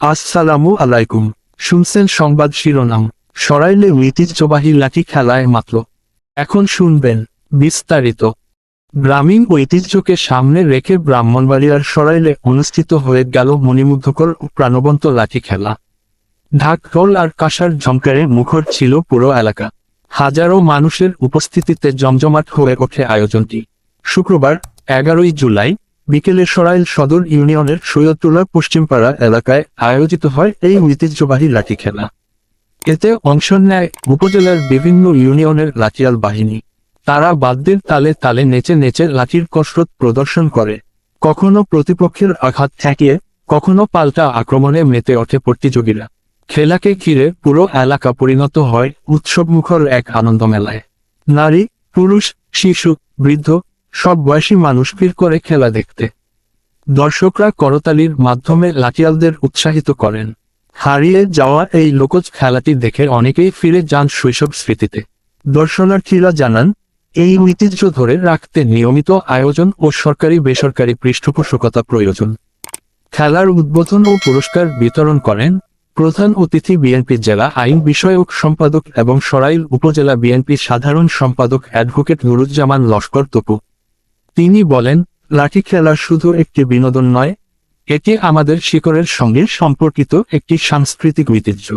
আসসালামু আলাইকুম। শুনছেন সংবাদ শিরোনাম। সরাইলে ঐতিহ্যবাহী লাঠি খেলায় মাত্র। এখন শুনবেন বিস্তারিত। গ্রামীণ ঐতিহ্যকে সামনে রেখে ব্রাহ্মণবাড়িয়ার সরাইলে অনুষ্ঠিত হয়ে গেল মণিমুগ্ধকর ও প্রাণবন্ত লাঠি খেলা। ঢাক ঢোল আর কাঁসার ঝঙ্কারে মুখর ছিল পুরো এলাকা। হাজারো মানুষের উপস্থিতিতে জমজমাট হয়ে ওঠে আয়োজনটি। শুক্রবার, এগারোই জুলাই বিকেলে সরাইল সদর ইউনিয়নের সৈয়দুল্লাহ পশ্চিমপাড়া এলাকায় আয়োজিত হয় এই ঐতিহ্যবাহী লাঠি খেলা এতে অংশ নেয় উপজেলার বিভিন্ন ইউনিয়নের লাঠিয়াল বাহিনী। তারা বাদ্যের তালে তালে নেচে নেচে লাঠির কসরত প্রদর্শন করে। কখনো প্রতিপক্ষের আঘাত ঠেকিয়ে, কখনো পাল্টা আক্রমণে মেতে ওঠে প্রতিযোগীরা। খেলাকে ঘিরে পুরো এলাকা পরিণত হয় উৎসবমুখর এক আনন্দ মেলায় নারী, পুরুষ, শিশু, বৃদ্ধ সব বয়সী মানুষ ভিড় করে খেলা দেখতে। দর্শকরা করতালির মাধ্যমে লাঠিয়ালদের উৎসাহিত করেন। হারিয়ে যাওয়া এই লোকজ খেলাটি দেখে অনেকেই ফিরে যান শৈশব স্মৃতিতে। দর্শনার্থীরা জানান, এই ঐতিহ্য ধরে রাখতে নিয়মিত আয়োজন ও সরকারি বেসরকারি পৃষ্ঠপোষকতা প্রয়োজন। খেলার উদ্বোধন ও পুরস্কার বিতরণ করেন প্রধান অতিথি বিএনপি জেলা আইন বিষয়ক সম্পাদক এবং সরাইল উপজেলা বিএনপি সাধারণ সম্পাদক অ্যাডভোকেট নুরুজ্জামান লস্কর তপু। তিনি বলেন, লাঠি খেলা শুধু একটি বিনোদন নয়, এটি আমাদের শিকড়ের সঙ্গে সম্পর্কিত একটি সাংস্কৃতিক ঐতিহ্য।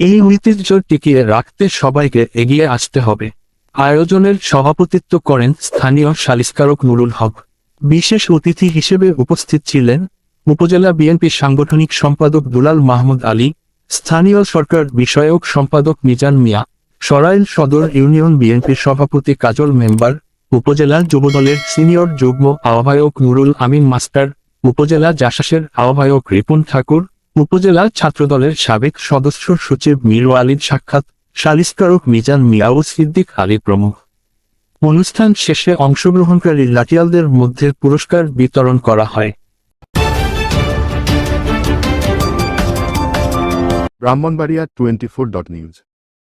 এই ঐতিহ্য টিকিয়ে রাখতে সবাইকে এগিয়ে আসতে হবে। আয়োজনের সভাপতিত্ব করেন স্থানীয় সালিসকারক নুরুল হক। বিশেষ অতিথি হিসেবে উপস্থিত ছিলেন উপজেলা বিএনপি সাংগঠনিক সম্পাদক দুলাল মাহমুদ আলী, স্থানীয় সরকার বিষয়ক সম্পাদক মিজান মিয়া, সরাইল সদর ইউনিয়ন বিএনপির সভাপতি কাজল মেম্বার উপজেলা যুবদলের সিনিয়র যুগ্ম আহ্বায়ক নুরুল আমিন মাস্টার, উপজেলা জাসাসের আহ্বায়ক রিপুন ঠাকুর, উপজেলা ছাত্রদলের সাবেক সদস্য সচিব মীর আলীর সাক্ষাৎ, সালিসকারক মিজান মিয়াউ সিদ্দিক আলী প্রমুখ। অনুষ্ঠান শেষে অংশগ্রহণকারী লাঠিয়ালদের মধ্যে পুরস্কার বিতরণ করা হয়। Brahmanbaria twenty four dot news.